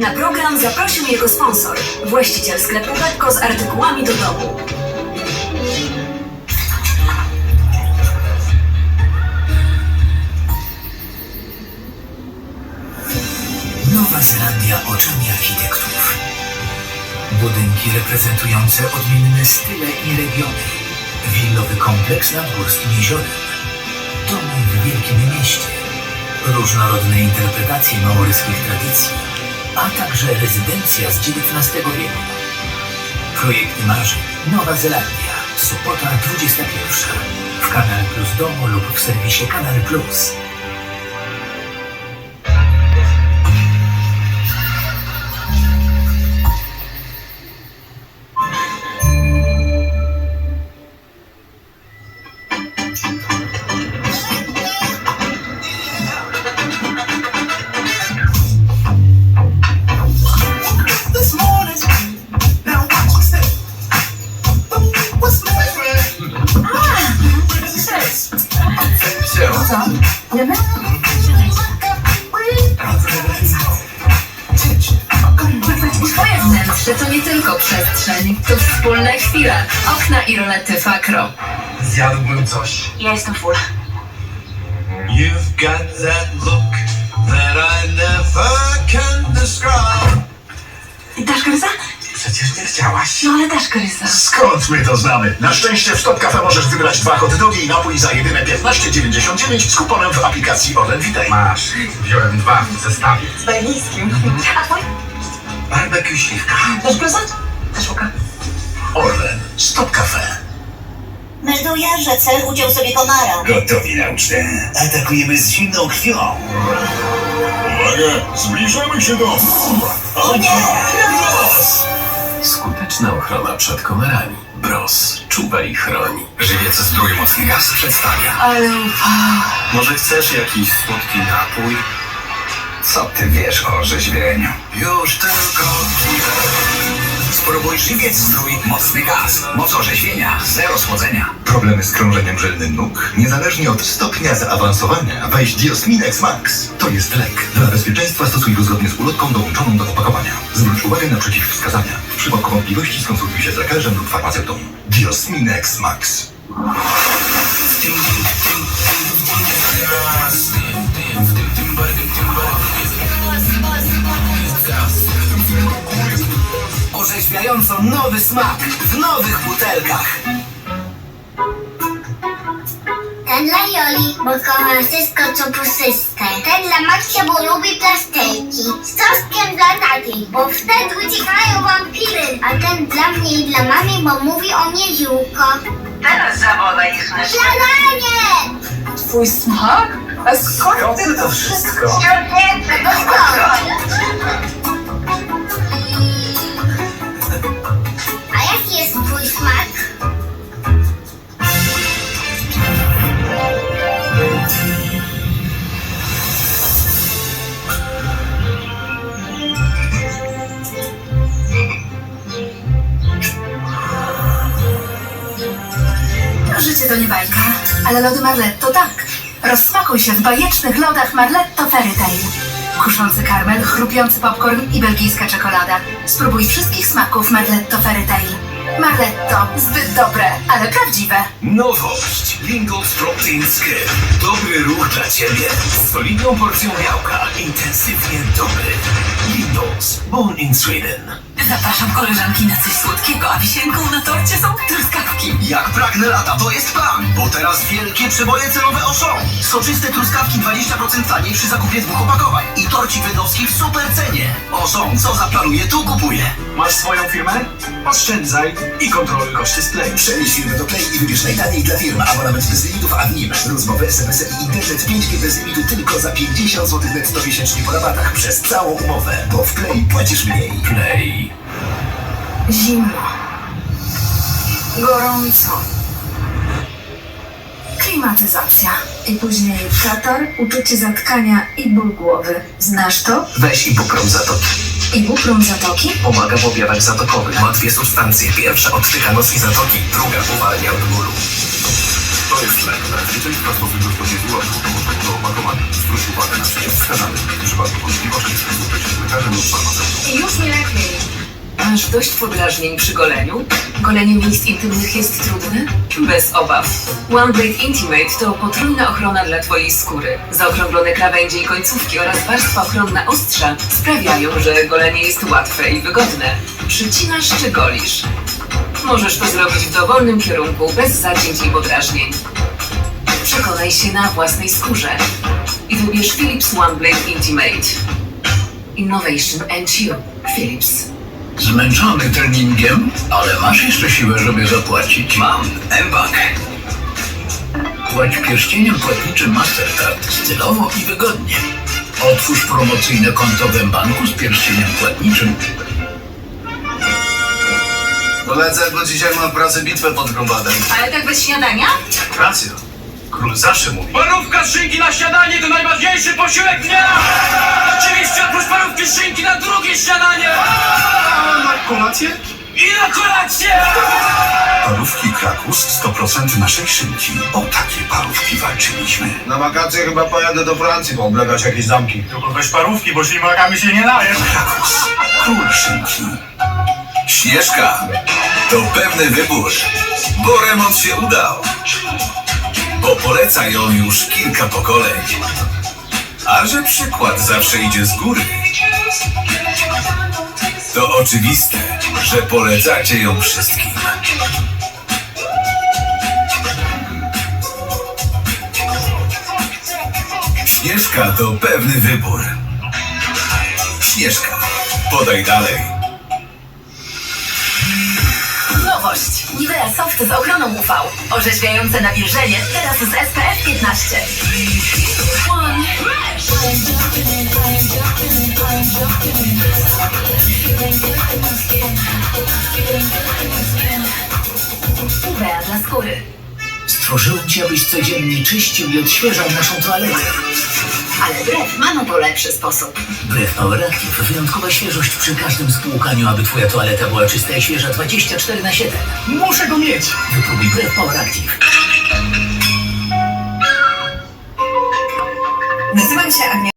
Na program zaprosił jego sponsor, właściciel sklepu Pepko z artykułami do domu. Nowa Zelandia oczami architektów. Budynki reprezentujące odmienne style i regiony. Willowy kompleks nad górskim jeziorem. Domy w wielkim mieście. Różnorodne interpretacje maoryskich tradycji, a także rezydencja z XIX wieku. Projekty marzeń Nowa Zelandia. Sobota 21. W Kanal Plus Domu lub w serwisie Kanal Plus. Twoje wnętrze to nie tylko przestrzeń, to wspólne chwile. Okna i rolety Fakro. Zjadłbym coś. Ja jestem full. You've got that look that I never can describe. Dasz gryza? Przecież nie chciałaś. No ale dasz gryza. Skąd my to znamy? Na szczęście w Stop Cafe możesz wybrać dwa hot dogi i napój za jedyne 15,99 z kuponem w aplikacji Orlen Witaj. Masz. Wziąłem dwa w zestawie. Z belgijskim. A twój? Barbecue śliwka. Dasz gryza? Dasz łuka. Orlen. Stop Cafe. Melduje, że cel uciął sobie komara. Gotowi na ucztę. Atakujemy z zimną krwią. Uwaga! Zbliżamy się do... O nie! Skuteczna ochrona przed komarami. Bros. Czuwa i chroni. Żywiec strój mocny gaz przedstawia. Ale Może chcesz jakiś słodki napój? Co ty wiesz o orzeźwieniu? Już tylko Spróbuj żywiec strój mocny gaz. Moc orzeźwienia, zero słodzenia. Problemy z krążeniem żylnym nóg? Niezależnie od stopnia zaawansowania, weź Diosminex Max. To jest lek. Dla bezpieczeństwa stosuj go zgodnie z ulotką dołączoną do opakowania. Zwróć uwagę na przeciwwskazania. W przypadku wątpliwości skonsultuj się z lekarzem lub farmaceutą. Diosminex Max. Orzeźwiająco nowy smak w nowych butelkach. Ten dla Joli, bo kocha wszystko co pusyste. Ten dla Maksia, bo lubi plasterki. Ten dla mamy, bo mówi o mnie ziółko. Teraz zawołaj ich na Śniadanie! twój smak? A skąd ty to wszystko? No to nie bajka, ale lody Marletto tak. Rozsmakuj się w bajecznych lodach Marletto Fairy Tale. Kuszący karmel, chrupiący popcorn i belgijska czekolada. Spróbuj wszystkich smaków Marletto Fairy Tale. Marletto, zbyt dobre, ale prawdziwe. Nowość. Lingles Protein Skin. Dobry ruch dla Ciebie. Z solidną porcją białka. Intensywnie dobry. Lingles. Born in Sweden. Zapraszam koleżanki na coś słodkiego, a wisienką na torcie są truskawki. Jak pragnę lata, to jest plan, bo teraz wielkie przeboje celowe Auchan. Soczyste truskawki 20% taniej przy zakupie dwóch opakowań i torcik wędrowski w super cenie. Auchan, co zaplanuję, tu kupuję. Masz swoją firmę? Oszczędzaj i kontroluj koszty sklepu. Przenieś firmę do Play i wybierz najtaniej dla firm. Abonament bez limitów, a w nim rozmowy, SMS i internet 5G bez limitu tylko za 50 zł netto miesięcznie po rabatach przez całą umowę. Bo w Play płacisz mniej. Play. Zimno. Gorąco. Klimatyzacja. I później katar, uczucie zatkania i ból głowy. Znasz to? Weź ibuprom zatoki. Ibuprom zatoki? Pomaga w objawach zatokowych. Ma dwie substancje. Pierwsza odtyka nos i zatoki, druga uwalnia od bólu. To jest lek. Stosunku zgodnie z ulotką dołączoną do opakowania. Zwróć uwagę na przeciwwskazany. W przypadku wątpliwości z lekarzem lub farmaceutą. Już mi lepiej. Masz dość podrażnień przy goleniu? Golenie miejsc intymnych jest trudne? Bez obaw. One Blade Intimate to potrójna ochrona dla Twojej skóry. Zaokrąglone krawędzie i końcówki oraz warstwa ochronna ostrza sprawiają, że golenie jest łatwe i wygodne. Przycinasz czy golisz? Możesz to zrobić w dowolnym kierunku, bez zacięć i podrażnień. Przekonaj się na własnej skórze i wybierz Philips One Blade Intimate. Innovation and You. Philips. Zmęczony treningiem, ale masz jeszcze siłę, żeby zapłacić? Mam M-Bank. Płać pierścieniem płatniczym Mastercard stylowo i wygodnie. Otwórz promocyjne konto w banku z pierścieniem płatniczym. Polecę, bo dzisiaj mam w pracy bitwę pod grobadem. Ale tak bez śniadania? Racja. Król zawsze mówi. Parówka z szynki na śniadanie to najważniejszy posiłek dnia! Oczywiście oprócz parówki z szynki na drugie śniadanie! A na kolację? I na kolację! Parówki Krakus 100% naszej szynki. O takie parówki walczyliśmy. Na wakacje chyba pojadę do Francji pooblegać jakieś zamki. Tylko weź parówki, bo ślimakami się nie najesz. Krakus. Król szynki. Śnieżka to pewny wybór, bo remont się udał. Bo poleca ją już kilka pokoleń. A że przykład zawsze idzie z góry, to oczywiste, że polecacie ją wszystkim. Śnieżka to pewny wybór. Śnieżka, podaj dalej. Nowość. Nivea Soft z ochroną UV. Orzeźwiające nawilżenie, teraz z SPF 15. Nivea dla skóry. Stworzyłem cię, abyś codziennie czyścił i odświeżał naszą toaletę. Ale brew ma na to lepszy sposób. Brew Power Active. Wyjątkowa świeżość przy każdym spłukaniu, aby twoja toaleta była czysta i świeża 24 na 7. Muszę go mieć. Wypróbuj Brew Power Active. Nazywam się Agnieszka.